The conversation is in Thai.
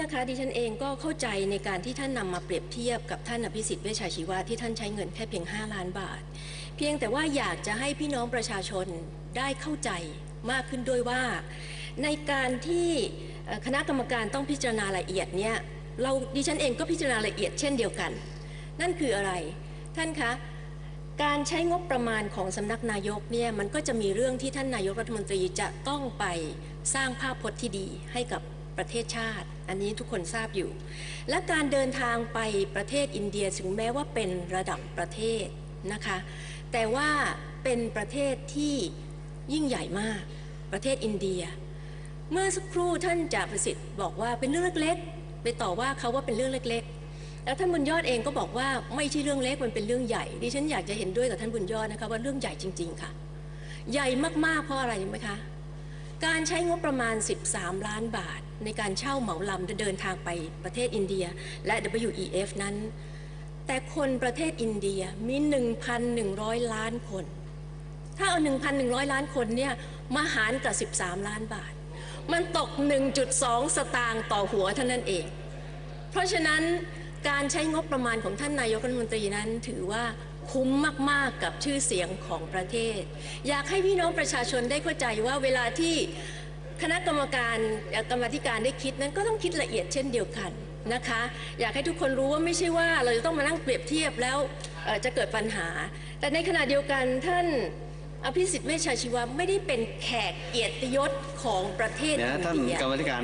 นะคะดิฉันเองก็เข้าใจในการที่ท่านนำมาเปรียบเทียบกับท่านอภิสิทธิ์เวชชาชีวะที่ท่านใช้เงินแค่เพียง 5 ล้านบาท เพียงแต่ว่าอยากจะให้พี่น้องประชาชนได้เข้าใจมากขึ้นด้วยว่า ในการที่คณะกรรมการต้องพิจารณาละเอียดเนี่ยเราดิฉันเองก็พิจารณาละเอียดเช่นเดียวกัน นั่นคืออะไร ท่านคะการใช้งบประมาณของสำนักนายกเนี่ยมันก็จะมีเรื่องที่ท่านนายกรัฐมนตรีจะต้องไปสร้างภาพพจน์ที่ดีให้กับ ประเทศชาติ อันนี้ทุกคนทราบอยู่ และการเดินทางไปประเทศอินเดียถึงแม้ว่าเป็นระดับประเทศนะคะ แต่ว่าเป็นประเทศที่ยิ่งใหญ่มากประเทศอินเดีย เมื่อสักครู่ท่านจ่าประสิทธิ์บอกว่าเป็นเรื่องเล็กๆไปต่อว่าเขาว่าเป็นเรื่องเล็ก ๆ แล้วท่านบุญยอดเองก็บอกว่าไม่ใช่เรื่องเล็กมันเป็นเรื่องใหญ่ดิฉันอยากจะเห็นด้วยกับท่านบุญยอดนะคะว่าเรื่องใหญ่จริง ๆ ค่ะ ใหญ่มากๆเพราะอะไรไหมคะ การใช้งบประมาณ 13 ล้านบาท ในการเช่าเหมาลำเดินทางไปประเทศอินเดียและ WEF นั้น แต่คนประเทศอินเดียมี 1,100 ล้านคน ถ้าเอา 1,100 ล้านคนเนี่ยมาหารกับ 13 ล้านบาท มันตก 1.2 สตางค์ต่อหัวเท่านั้นเอง เพราะฉะนั้นการใช้งบประมาณของท่านนายกรัฐมนตรีนั้นถือว่า คุ้มมาก ๆ กับชื่อเสียงของประเทศ อยากให้พี่น้องประชาชนได้เข้าใจว่าเวลาที่คณะกรรมการเอ่อกรรมาธิการได้คิดนั้นก็ต้องคิดละเอียดเช่นเดียวกันนะคะ อยากให้ทุกคนรู้ว่าไม่ใช่ว่าเราจะต้องมานั่งเปรียบเทียบแล้วเอ่อจะเกิดปัญหา แต่ในขณะเดียวกันท่านอภิสิทธิ์เวชชาชีวะไม่ได้เป็นแขกเกียรติยศของประเทศเดี๋ยวอินะนท่านเดียกรรมาธิการ